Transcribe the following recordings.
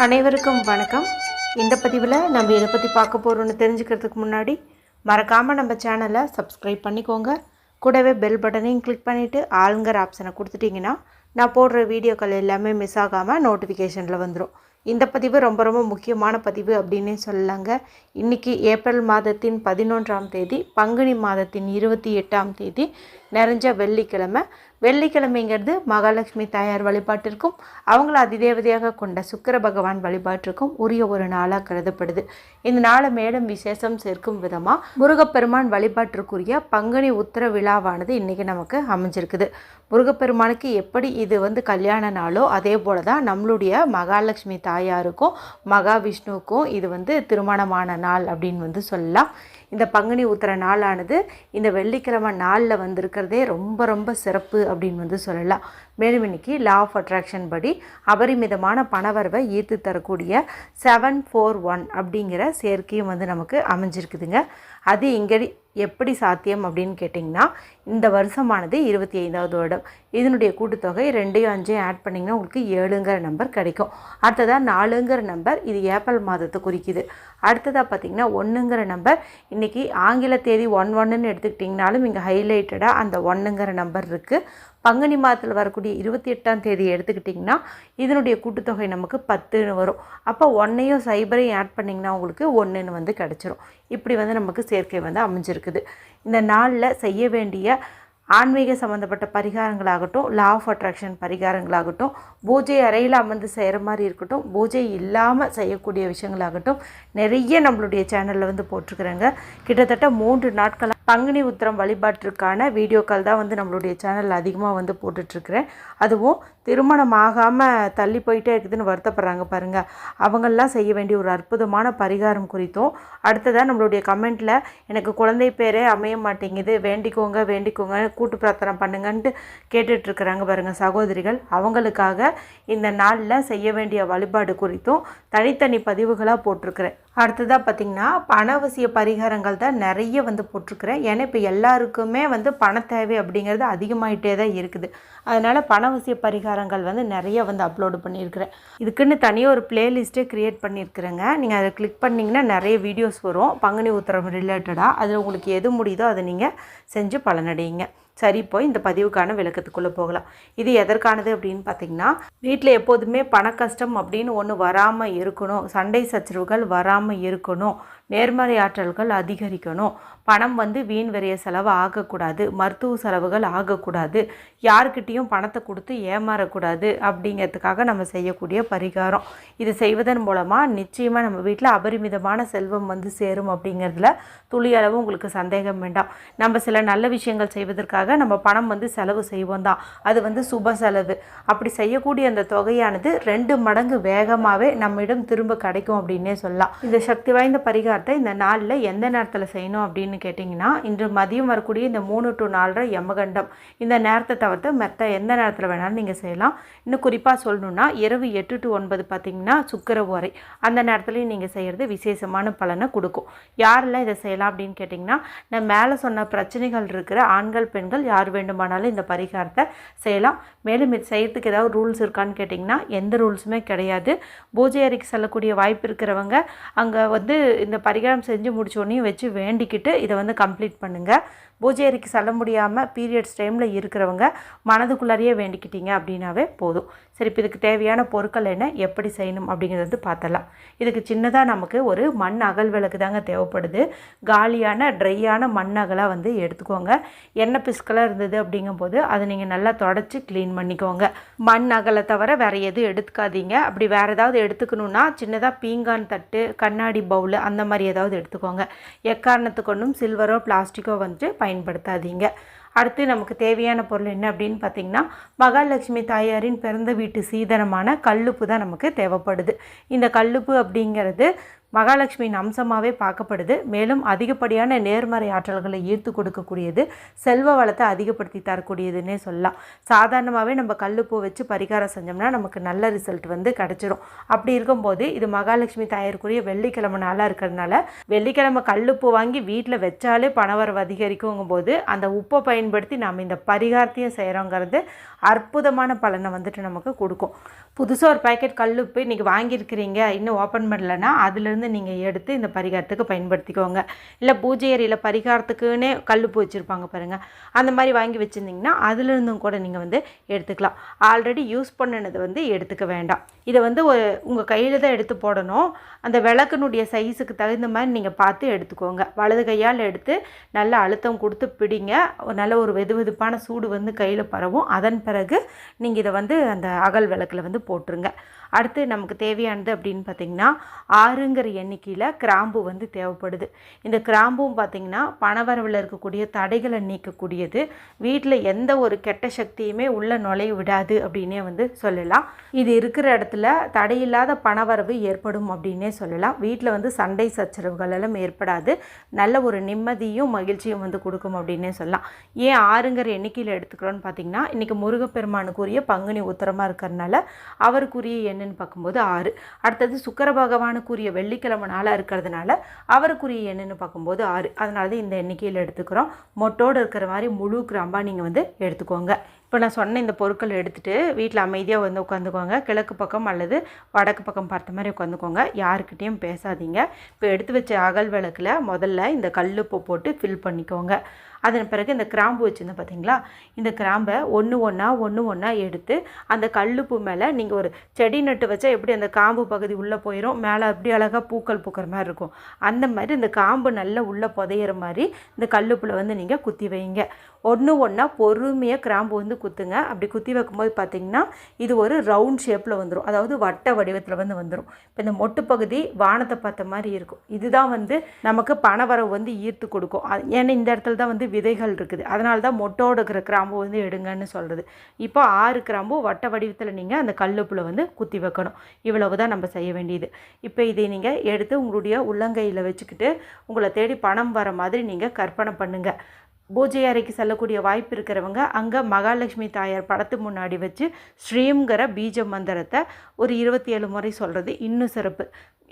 அனைவருக்கும் வணக்கம். இந்த பதிவில் நம்ம இதை பற்றி பார்க்க போகிறோன்னு தெரிஞ்சுக்கிறதுக்கு முன்னாடி மறக்காமல் நம்ம சேனலை சப்ஸ்கிரைப் பண்ணிக்கோங்க. கூடவே பெல் பட்டனையும் கிளிக் பண்ணிவிட்டு ஆளுங்கிற ஆப்ஷனை கொடுத்துட்டிங்கன்னா நான் போடுற வீடியோக்கள் எல்லாமே மிஸ் ஆகாமல் நோட்டிஃபிகேஷனில் வந்துடும் இந்த பதிவு ரொம்ப ரொம்ப முக்கியமான பதிவு அப்படின்னே சொல்லலாங்க. இன்றைக்கி ஏப்ரல் மாதத்தின் பதினொன்றாம் தேதி பங்குனி மாதத்தின் இருபத்தி எட்டாம் தேதி நிறைஞ்ச வெள்ளிக்கிழமை. வெள்ளிக்கிழமைங்கிறது மகாலட்சுமி தாயார் வழிபாட்டிற்கும் அவங்கள அதிதேவதையாக கொண்ட சுக்கிர பகவான் வழிபாட்டிற்கும் உரிய ஒரு நாளாக கருதப்படுது. இந்த நாளை மேலும் விசேஷம் சேர்க்கும் விதமாக முருகப்பெருமான் வழிபாட்டிற்குரிய பங்குனி உத்தர விழாவானது இன்றைக்கி நமக்கு அமைஞ்சிருக்குது. முருகப்பெருமானுக்கு எப்படி இது வந்து கல்யாண நாளோ அதே போல தான் நம்மளுடைய மகாலட்சுமி தாயாருக்கும் மகாவிஷ்ணுவுக்கும் இது வந்து திருமணமான நாள் அப்படின்னு வந்து சொல்லலாம். இந்த பங்குனி உத்திர நாளானது இந்த வெள்ளிக்கிழமை நாளில் வந்திருக்கிறதே ரொம்ப ரொம்ப சிறப்பு அப்படின்னு வந்து சொல்லலாம். மேலும் இன்னைக்கு லா ஆஃப் அட்ராக்ஷன் படி அபரிமிதமான பணவரவை ஈர்த்து தரக்கூடிய செவன் ஃபோர் ஒன் அப்படிங்கிற சேர்க்கையும் வந்து நமக்கு அமைஞ்சிருக்குதுங்க. அது இங்கே எப்படி சாத்தியம் அப்படின்னு கேட்டிங்கன்னா இந்த வருஷமானது இருபத்தி ஐந்தாவது வருடம். இதனுடைய கூட்டுத்தொகை ரெண்டையும் அஞ்சையும் ஆட் பண்ணிங்கன்னா உங்களுக்கு ஏழுங்கிற நம்பர் கிடைக்கும். அடுத்ததாக நாலுங்கிற நம்பர் இது ஏப்ரல் மாதத்தை குறிக்குது. அடுத்ததாக பார்த்தீங்கன்னா ஒன்றுங்கிற நம்பர் இன்றைக்கி ஆங்கில தேதி ஒன் ஒன்றுன்னு எடுத்துக்கிட்டிங்கனாலும் இங்கே ஹைலைட்டடாக அந்த ஒன்றுங்கிற நம்பர் இருக்குது பங்குனி மாதத்தில் வரக்கூடிய இருபத்தி எட்டாம் தேதி எடுத்துக்கிட்டிங்கன்னா இதனுடைய கூட்டுத்தொகை நமக்கு பத்துன்னு வரும். அப்போ ஒன்றையும் சைபரையும் ஆட் பண்ணிங்கன்னா உங்களுக்கு ஒன்றுன்னு வந்து கிடச்சிரும். இப்படி வந்து நமக்கு சேர்க்கை வந்து அமைஞ்சிருக்குது. இந்த நாளில் செய்ய வேண்டிய ஆன்மீக சம்மந்தப்பட்ட பரிகாரங்களாகட்டும் லா ஆஃப் அட்ராக்ஷன் பரிகாரங்களாகட்டும் பூஜை அறையில் அமர்ந்து செய்கிற மாதிரி இருக்கட்டும் பூஜை இல்லாமல் செய்யக்கூடிய விஷயங்களாகட்டும் நிறைய நம்மளுடைய சேனலில் வந்து போட்டிருக்கிறேங்க. கிட்டத்தட்ட மூன்று நாட்களாக பங்குனி உத்திரம் வழிபாட்டிற்கான வீடியோக்கள் தான் வந்து நம்மளுடைய சேனலில் அதிகமாக வந்து போட்டுட்ருக்குறேன் அதுவும் திருமணம் ஆகாமல் தள்ளி போயிட்டே இருக்குதுன்னு வருத்தப்படுறாங்க பாருங்கள் அவங்கெல்லாம் செய்ய வேண்டிய ஒரு அற்புதமான பரிகாரம் குறித்தும் அடுத்ததாக நம்மளுடைய கமெண்ட்டில் எனக்கு குழந்தை பேரே அமைய மாட்டேங்குது வேண்டிக்கோங்க வேண்டிக்கோங்க கூட்டு பிரார்த்தனை பண்ணுங்கன்ட்டு கேட்டுட்ருக்குறாங்க பாருங்கள் சகோதரிகள். அவங்களுக்காக இந்த நாளில் செய்ய வேண்டிய வழிபாடு குறித்தும் தனித்தனி பதிவுகளாக போட்டிருக்கிறேன். அடுத்ததாக பார்த்திங்கன்னா பணவசிய பரிகாரங்கள் தான் நிறைய வந்து போட்டிருக்கிறேன். ஏன்னா இப்போ எல்லாருக்குமே வந்து பண தேவை அப்படிங்கிறது அதிகமாகிட்டே தான் இருக்குது. அதனால் பணவசிய பரிகாரங்கள் வந்து நிறைய வந்து அப்லோடு பண்ணியிருக்கிறேன். இதுக்குன்னு தனியாக ஒரு பிளேலிஸ்ட்டே க்ரியேட் பண்ணியிருக்கிறேங்க. நீங்கள் அதை கிளிக் பண்ணிங்கன்னா நிறைய வீடியோஸ் வரும். பங்குனி உத்தரம் ரிலேட்டடாக அதில் உங்களுக்கு எது முடியுதோ அதை நீங்கள் செஞ்சு பலனடையுங்க. சரி போய் இந்த பதிவுக்கான விளக்கத்துக்குள்ளே போகலாம். இது எதற்கானது அப்படின்னு பார்த்தீங்கன்னா வீட்டில் எப்போதுமே பண கஷ்டம் அப்படின்னு ஒன்று வராமல் இருக்கணும். சண்டை சச்சரவுகள் வராமல் இருக்கணும். நேர்மறை ஆற்றல்கள் அதிகரிக்கணும். பணம் வந்து வீண் விரைய செலவு ஆகக்கூடாது. மருத்துவ செலவுகள் ஆகக்கூடாது. யாருக்கிட்டேயும் பணத்தை கொடுத்து ஏமாறக்கூடாது அப்படிங்கிறதுக்காக நம்ம செய்யக்கூடிய பரிகாரம். இது செய்வதன் மூலமாக நிச்சயமாக நம்ம வீட்டில் அபரிமிதமான செல்வம் வந்து சேரும் அப்படிங்கிறதுல துளி அளவு உங்களுக்கு சந்தேகம் வேண்டாம். நம்ம சில நல்ல விஷயங்கள் செய்வதற்காக நம்ம பணம் வந்து செலவு செய்வோம் தான். அது வந்து சுப செலவு. அப்படி செய்யக்கூடிய அந்த தொகையானது ரெண்டு மடங்கு வேகமாகவே நம்மிடம் திரும்ப கிடைக்கும் அப்படின்னே சொல்லலாம். இந்த சக்தி வாய்ந்த பரிகாரம் பரிகாரத்தை இந்த நாளில் எந்த நேரத்தில் செய்யணும் அப்படின்னு கேட்டிங்கன்னா இன்று மதியம் வரக்கூடிய இந்த மூணு டு நாலரை யமகண்டம். இந்த நேரத்தை தவிர்த்து மற்ற எந்த நேரத்தில் வேணாலும் நீங்கள் செய்யலாம். இன்னும் குறிப்பாக சொல்லணுன்னா இரவு எட்டு டு ஒன்பது பார்த்தீங்கன்னா சுக்கரவு வரை அந்த நேரத்துலையும் நீங்கள் செய்கிறது விசேஷமான பலனை கொடுக்கும். யாரெல்லாம் இதை செய்யலாம் அப்படின்னு கேட்டிங்கன்னா நான் மேலே சொன்ன பிரச்சனைகள் இருக்கிற ஆண்கள் பெண்கள் யார் வேண்டுமானாலும் இந்த பரிகாரத்தை செய்யலாம். மேலும் இது செய்யறதுக்கு ஏதாவது ரூல்ஸ் இருக்கான்னு கேட்டிங்கன்னா எந்த ரூல்ஸுமே கிடையாது. பூஜை அறைக்கு செல்லக்கூடிய வாய்ப்பு இருக்கிறவங்க அங்கே வந்து இந்த பரிகாரம் செஞ்சு முடிச்சோடனையும் வச்சு வேண்டிக்கிட்டு இதை வந்து கம்ப்ளீட் பண்ணுங்கள் பூஜை அறைக்கு செல்ல முடியாமல் பீரியட்ஸ் டைமில் இருக்கிறவங்க மனதுக்குள்ளாரையே வேண்டிக்கிட்டீங்க அப்படின்னாவே போதும். சரி இப்போ இதுக்கு தேவையான பொருட்கள் என்ன எப்படி செய்யணும் அப்படிங்கிறது வந்து பார்த்தலாம் இதுக்கு சின்னதாக நமக்கு ஒரு மண் அகல் விளக்கு தாங்க தேவைப்படுது. காலியான ட்ரையான மண் அகலாக வந்து எடுத்துக்கோங்க. எண்ணெய் பிஸ்கலாக இருந்தது அப்படிங்கும்போது அதை நீங்கள் நல்லா தொடச்சி க்ளீன் பண்ணிக்கோங்க. மண் அகலை தவிர வேறு எதுவும் எடுத்துக்காதீங்க. அப்படி வேறு ஏதாவது எடுத்துக்கணுன்னா சின்னதாக பீங்கான் தட்டு கண்ணாடி பவுல் அந்த மாதிரி ஏதாவது எடுத்துக்கோங்க. எக்காரணத்துக்கு ஒன்றும் சில்வரோ பிளாஸ்டிக்கோ வந்துட்டு பயன்படுத்தாதீங்க. அடுத்து நமக்கு தேவையான பொருள் என்ன அப்படின்னு பார்த்தீங்கன்னா மகாலட்சுமி தாயாரின் பிறந்த வீட்டு சீதனமான கல்லுப்பு தான் நமக்கு தேவைப்படுது. இந்த கல்லுப்பு அப்படிங்கிறது மகாலட்சுமியின் அம்சமாகவே பார்க்கப்படுது. மேலும் அதிகப்படியான நேர்மறை ஆற்றல்களை ஈர்த்து கொடுக்கக்கூடியது செல்வ வளத்தை அதிகப்படுத்தி தரக்கூடியதுன்னே சொல்லலாம். சாதாரணமாகவே நம்ம கல்லுப்பூ வச்சு பரிகாரம் செஞ்சோம்னா நமக்கு நல்ல ரிசல்ட் வந்து கிடச்சிரும். அப்படி இருக்கும்போது இது மகாலட்சுமி தாயருக்குரிய வெள்ளிக்கிழமை நாளாக இருக்கிறதுனால வெள்ளிக்கிழமை கல்லுப்பூ வாங்கி வீட்டில் வச்சாலே பணவரவு அதிகரிக்குங்கும் போது அந்த உப்பை பயன்படுத்தி நாம் இந்த பரிகாரத்தையும் செய்கிறோங்கிறது அற்புதமான பலனை வந்துட்டு நமக்கு கொடுக்கும். புதுசாக ஒரு பேக்கெட் கல்லுப்பு இன்றைக்கி வாங்கியிருக்கிறீங்க இன்னும் ஓப்பன் பண்ணலைன்னா அதுலேருந்து நீங்கள் எடுத்து இந்த பரிகாரத்துக்கு பயன்படுத்திக்கோங்க. இல்லை பூஜை அறையில் பரிகாரத்துக்குன்னே பூ வச்சுருப்பாங்க பாருங்கள் அந்த மாதிரி வாங்கி வச்சுருந்திங்கன்னா அதுலேருந்தும் கூட நீங்கள் வந்து எடுத்துக்கலாம். ஆல்ரெடி யூஸ் பண்ணினது வந்து எடுத்துக்க வேண்டாம். இதை வந்து உங்கள் கையில் தான் எடுத்து போடணும். அந்த விளக்குனுடைய சைஸுக்கு தகுந்த மாதிரி நீங்கள் பார்த்து எடுத்துக்கோங்க. வலது கையால் எடுத்து நல்லா அழுத்தம் கொடுத்து பிடிங்க. நல்ல ஒரு வெது வெதுப்பான சூடு வந்து கையில் பரவும். அதன் பிறகு நீங்கள் இதை வந்து அந்த அகல் விளக்கில் வந்து போட்டுருங்க. அடுத்து நமக்கு தேவையானது அப்படின்னு பார்த்திங்கன்னா ஆறுங்கிற எண்ணிக்கையில் கிராம்பு வந்து தேவைப்படுது. இந்த கிராம்பும் பார்த்திங்கன்னா பணவரவில் இருக்கக்கூடிய தடைகளை நீக்கக்கூடியது. வீட்டில் எந்த ஒரு கெட்ட சக்தியுமே உள்ள நுழைய விடாது அப்படின்னே வந்து சொல்லலாம். இது இருக்கிற இடத்துல தடையில்லாத பணவரவு ஏற்படும் அப்படின்னே சொல்லலாம். வீட்டில் வந்து சண்டை சச்சரவுகள் எல்லாம் ஏற்படாது. நல்ல ஒரு நிம்மதியும் மகிழ்ச்சியும் வந்து கொடுக்கும் அப்படின்னே சொல்லலாம். ஏன் ஆறுங்கிற எண்ணிக்கையில் எடுத்துக்கிறோன்னு பார்த்திங்கன்னா இன்றைக்கி முருகப்பெருமானுக்குரிய பங்குனி உத்தரமாக இருக்கிறதுனால அவருக்குரிய எண்ணுன்னு பார்க்கும்போது ஆறு. அடுத்தது சுக்கர பகவானுக்குரிய வெள்ளிக்கிழமை நாளாக இருக்கிறதுனால அவருக்குரிய எண்ணுன்னு பார்க்கும்போது ஆறு. அதனால தான் இந்த எண்ணிக்கையில் எடுத்துக்கிறோம். மொட்டோடு இருக்கிற மாதிரி முழு கிராம்பாக நீங்கள் வந்து எடுத்துக்கோங்க. இப்போ நான் சொன்ன இந்த பொருட்கள் எடுத்துகிட்டு வீட்டில் அமைதியாக வந்து உட்காந்துக்கோங்க. கிழக்கு பக்கம் அல்லது வடக்கு பக்கம் பார்த்த மாதிரி உட்காந்துக்கோங்க. யாருக்கிட்டேயும் பேசாதீங்க. இப்போ எடுத்து வச்ச அகல் விளக்கில் முதல்ல இந்த கல்லுப்பு போட்டு ஃபில் பண்ணிக்கோங்க. அதன் பிறகு இந்த கிராம்பு வச்சுருந்தோம் பார்த்தீங்களா இந்த கிராம்பை ஒன்று ஒன்றா ஒன்று ஒன்றா எடுத்து அந்த கல்லுப்பு மேலே நீங்கள் ஒரு செடி நட்டு வச்சா எப்படி அந்த காம்பு பகுதி உள்ளே போயிடும் மேலே அப்படி அழகாக பூக்கள் பூக்கிற மாதிரி இருக்கும். அந்த மாதிரி இந்த காம்பு நல்லா உள்ளே புதையிற மாதிரி இந்த கல்லுப்பில் வந்து நீங்கள் குத்தி வைங்க. ஒன்று ஒன்றா பொறுமையாக கிராம்பு வந்து குத்துங்க. அப்படி குத்தி வைக்கும்போது பார்த்தீங்கன்னா இது ஒரு ரவுண்ட் ஷேப்பில் வந்துடும் அதாவது வட்ட வடிவத்தில் வந்து வந்துடும் இப்போ இந்த மொட்டு பகுதி வானத்தை பார்த்த மாதிரி இருக்கும். இதுதான் வந்து நமக்கு பணவரவு வந்து ஈர்த்து கொடுக்கும். ஏன்னா இந்த இடத்துல தான் வந்து விதைகள் இருக்குது. அதனால தான் மொட்டோடு இருக்கிற கிராம்பு வந்து எடுங்கன்னு சொல்கிறது இப்போ ஆறு கிராம்பு வட்ட வடிவத்தில் நீங்கள் அந்த கல்லுப்பில் வந்து குத்தி வைக்கணும். இவ்வளவு தான் நம்ம செய்ய வேண்டியது. இப்போ இதை நீங்கள் எடுத்து உங்களுடைய உள்ளங்கையில் வச்சுக்கிட்டு உங்களை தேடி பணம் வர மாதிரி நீங்கள் கற்பனை பண்ணுங்கள் பூஜை அறைக்கு செல்லக்கூடிய வாய்ப்பு இருக்கிறவங்க அங்கே மகாலட்சுமி தாயார் படத்து முன்னாடி வச்சு ஸ்ரீம்ங்கிற பீஜ மந்திரத்தை ஒரு இருபத்தி ஏழு முறை சொல்கிறது இன்னும் சிறப்பு.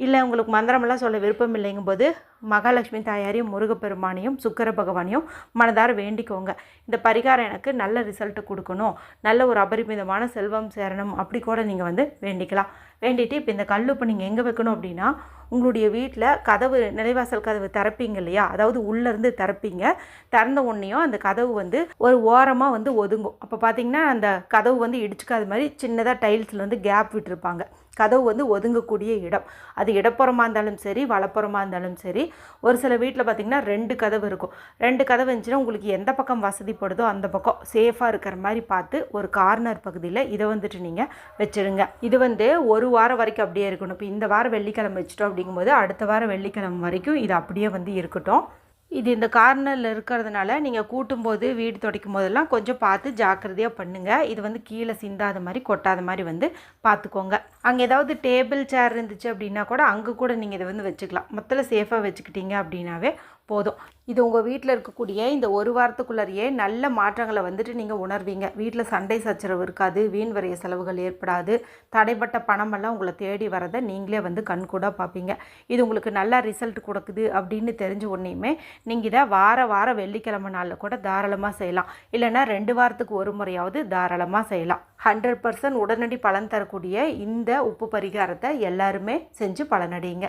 இல்லை உங்களுக்கு மந்திரமெல்லாம் சொல்ல விருப்பம் இல்லைங்கும் போது மகாலட்சுமி தாயாரையும் முருகப்பெருமானையும் சுக்கர பகவானையும் மனதார வேண்டிக்கோங்க. இந்த பரிகாரம் எனக்கு நல்ல ரிசல்ட்டை கொடுக்கணும். நல்ல ஒரு அபரிமிதமான செல்வம் சேரணும். அப்படி கூட நீங்கள் வந்து வேண்டிக்கலாம். வேண்டிட்டு இப்போ இந்த கல்லுப்பு நீங்கள் எங்கே வைக்கணும் அப்படின்னா உங்களுடைய வீட்டில் கதவு நிலைவாசல் கதவு திறப்பீங்க இல்லையா? அதாவது உள்ளேருந்து திறப்பீங்க. திறந்த உடனேயும் அந்த கதவு வந்து ஒரு ஓரமாக வந்து ஒதுங்கும். அப்போ பார்த்தீங்கன்னா அந்த கதவு வந்து இடிச்சுக்காத மாதிரி சின்னதாக டைல்ஸில் வந்து கேப் விட்டுருப்பாங்க. கதவு வந்து ஒதுங்கக்கூடிய இடம். அது இடப்புறமாக இருந்தாலும் சரி வலப்புறமாக இருந்தாலும் சரி ஒரு சில வீட்டில் பார்த்திங்கன்னா ரெண்டு கதவு இருக்கும். ரெண்டு கதவு இருந்துச்சுன்னா உங்களுக்கு எந்த பக்கம் வசதிப்படுதோ அந்த பக்கம் சேஃபாக இருக்கிற மாதிரி பார்த்து ஒரு கார்னர் பகுதியில் இதை வந்துட்டு நீங்கள் வச்சுருங்க. இது வந்து ஒரு வாரம் வரைக்கும் அப்படியே இருக்கணும். இப்போ இந்த வாரம் வெள்ளிக்கிழமை வச்சுட்டோம் அப்படிங்கும்போது அடுத்த வாரம் வெள்ளிக்கிழமை வரைக்கும் இது அப்படியே வந்து இருக்கட்டும். இது இந்த கார்னரில் இருக்கிறதுனால நீங்கள் கூட்டும்போது வீடு துடைக்கும் போதெல்லாம் கொஞ்சம் பார்த்து ஜாக்கிரதையாக பண்ணுங்கள் இது வந்து கீழே சிந்தாத மாதிரி கொட்டாத மாதிரி வந்து பார்த்துக்கோங்க. அங்கே ஏதாவது டேபிள் சேர் இருந்துச்சு அப்படின்னா கூட அங்கே கூட நீங்கள் இதை வந்து வச்சுக்கலாம். மொத்தத்தில் சேஃபாக வச்சுக்கிட்டீங்க அப்படின்னாவே போதும். இது உங்கள் வீட்டில் இருக்கக்கூடிய இந்த ஒரு வாரத்துக்குள்ளேயே நல்ல மாற்றங்களை வந்துட்டு நீங்கள் உணர்வீங்க. வீட்டில் சண்டை சச்சரவு இருக்காது வீண் வரைய செலவுகள் ஏற்படாது. தடைப்பட்ட பணமெல்லாம் உங்களை தேடி வரதை நீங்களே வந்து கண்கூடாக பார்ப்பீங்க. இது உங்களுக்கு நல்லா ரிசல்ட் கொடுக்குது அப்படின்னு தெரிஞ்ச உடனேயுமே நீங்கள் இதை வார வாரம் வெள்ளிக்கிழமை நாளில் கூட தாராளமாக செய்யலாம். இல்லைன்னா ரெண்டு வாரத்துக்கு ஒரு முறையாவது தாராளமாக செய்யலாம். ஹண்ட்ரட் பர்சன்ட் உடனடி பலன் தரக்கூடிய இந்த உப்பு பரிகாரத்தை எல்லாருமே செஞ்சு பலனடையுங்க.